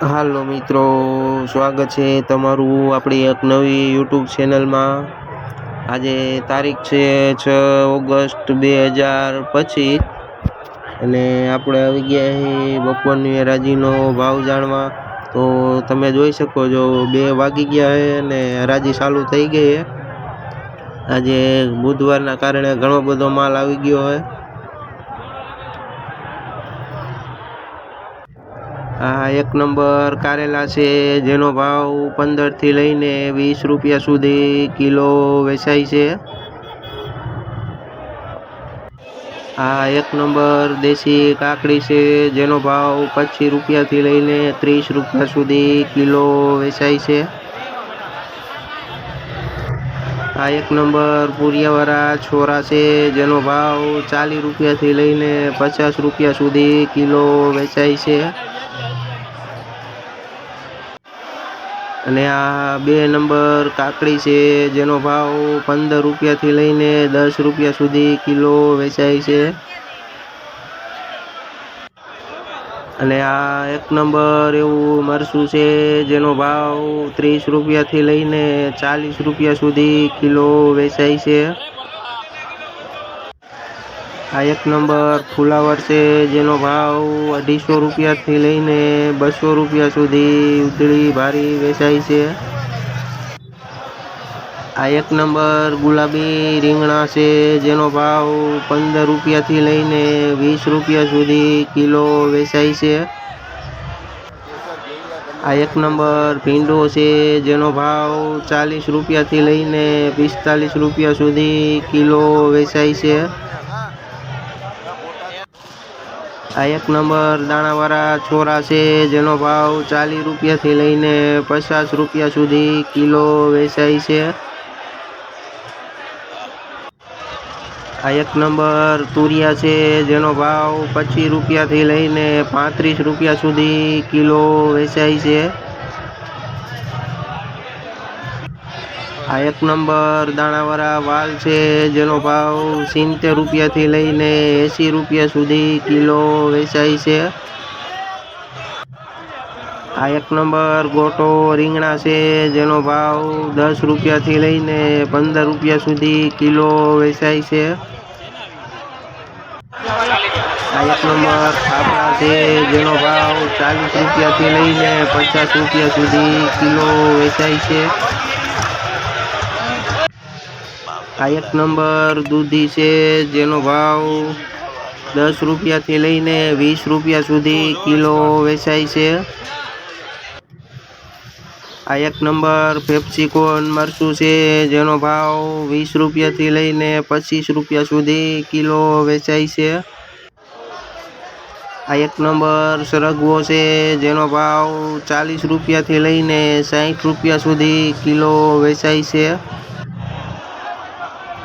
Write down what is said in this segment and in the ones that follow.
હાલો મિત્રો, સ્વાગત છે તમારું આપણી એક નવી યુટ્યુબ ચેનલમાં. આજે તારીખ છે છ ઓગસ્ટ બે હજાર પચીસ અને આપણે આવી ગયા બપોરની હરાજીનો ભાવ જાણવા. તો તમે જોઈ શકો છો, બે વાગી ગયા છે અને હરાજી ચાલુ થઈ ગઈ છે આજે બુધવારના કારણે ઘણો બધો માલ આવી ગયો છે આ એક નંબર કારેલા છે, જેનો ભાવ પંદરથી લઈને વીસ રૂપિયા સુધી કિલો વેચાય છે. આ એક નંબર દેશી કાકડી છે, જેનો ભાવ પચીસ રૂપિયાથી લઈને ત્રીસ રૂપિયા સુધી કિલો વેચાય છે. આ એક નંબર પૂરિયાવાળા છોરા છે, જેનો ભાવ ચાલીસ રૂપિયાથી લઈને પચાસ રૂપિયા સુધી કિલો વેચાય છે. અને આ બે નંબર કાકડી છે, જેનો ભાવ પંદર રૂપિયાથી લઈને દસ રૂપિયા સુધી કિલો વેચાય છે. અને આ એક નંબર એવું મરસું છે, જેનો ભાવ ત્રીસ રૂપિયાથી લઈને ચાલીસ રૂપિયા સુધી કિલો વેચાય છે. આ એક નંબર ફુલાવર છે, જેનો ભાવ અઢીસો રૂપિયાથી લઈને બસો રૂપિયા સુધી ઉધળી ભારી વેચાય છે. આ એક નંબર ગુલાબી રીંગણા છે, જેનો ભાવ પંદર રૂપિયાથી લઈને વીસ રૂપિયા સુધી કિલો વેચાય છે. આ એક નંબર ભીંડો છે, જેનો ભાવ ચાલીસ રૂપિયાથી લઈને પિસ્તાલીસ રૂપિયા સુધી કિલો વેચાય છે. આ એક નંબર દાણાવાળા છોરા છે, જેનો ભાવ ચાલીસ રૂપિયાથી લઈને પચાસ રૂપિયા સુધી કિલો વેચાય છે. આ એક નંબર તુરિયા છે, જેનો ભાવ પચીસ રૂપિયાથી લઈને પાંત્રીસ રૂપિયા સુધી કિલો વેચાય છે. આ એક નંબર દાણાવાળા વાલ છે, જેનો ભાવ સિત્તેર રૂપિયાથી લઈને એંસી રૂપિયા સુધી કિલો વેચાય છે. આ એક નંબર ગોટો રીંગણા છે, જેનો ભાવ દસ રૂપિયાથી લઈને પંદર રૂપિયા સુધી કિલો વેચાય છે. આ એક નંબર ફાફડા છે, જેનો ભાવ ચાલીસ રૂપિયાથી લઈને પચાસ રૂપિયા સુધી કિલો વેચાય છે. આ એક નંબર દૂધી છે, જેનો ભાવ દસ રૂપિયાથી લઈને વીસ રૂપિયા સુધી કિલો વેચાય છે. આ એક નંબર પેપ્સિકોન મરચું છે, જેનો ભાવ વીસ રૂપિયાથી લઈને પચીસ રૂપિયા સુધી કિલો વેચાય છે. આ એક નંબર સરગવો છે, જેનો ભાવ ચાલીસ રૂપિયાથી લઈને સાઠ રૂપિયા સુધી કિલો વેચાય છે.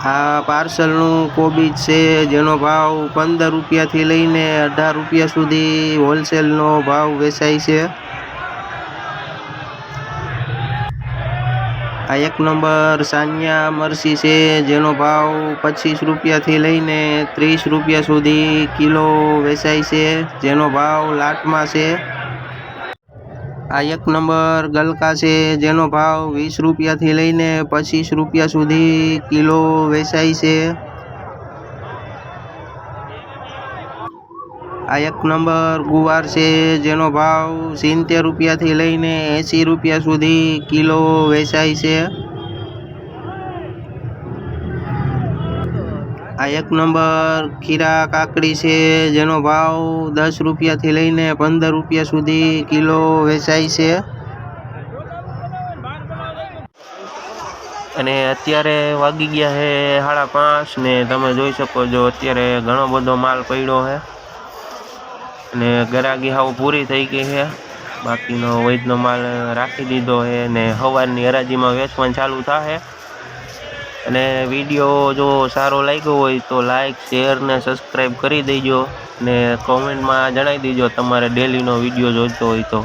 આ પાર્સલનું કોબીજ છે, જેનો ભાવ પંદર રૂપિયાથી લઈને અઢાર રૂપિયા સુધી હોલસેલનો ભાવ વેચાય છે. આ એક નંબર સાનિયા મરસી છે, જેનો ભાવ પચીસ રૂપિયાથી લઈને ત્રીસ રૂપિયા સુધી કિલો વેચાય છે, જેનો ભાવ લાટમાં છે. આ એક નંબર ગલકા છે, જેનો ભાવ વીસ રૂપિયાથી લઈને પચીસ રૂપિયા સુધી કિલો વેચાય છે. આ એક નંબર ગુવાર છે, જેનો ભાવ સિત્તેર રૂપિયાથી લઈને એંસી રૂપિયા સુધી કિલો વેચાય છે. આ એક નંબર ખીરા કાકડી છે, જેનો ભાવ દસ રૂપિયાથી લઈને પંદર રૂપિયા સુધી કિલો વેચાય છે. અને અત્યારે વાગી ગયા છે સાડા પાંચ ને તમે જોઈ શકો છો, અત્યારે ઘણો બધો માલ પડ્યો છે અને ગરાગી હાવ પૂરી થઈ ગઈ છે બાકીનો વૈદનો માલ રાખી દીધો છે ને સવારની હરાજીમાં વેચવાનું ચાલુ થશે અને વીડિયો જો સારો લાગ્યો હોય તો લાઈક શેર ને સબસ્ક્રાઈબ કરી દેજો ને કોમેન્ટમાં જણાવી દેજો તમારે ડેલીનો વીડિયો જોઈતો હોય તો.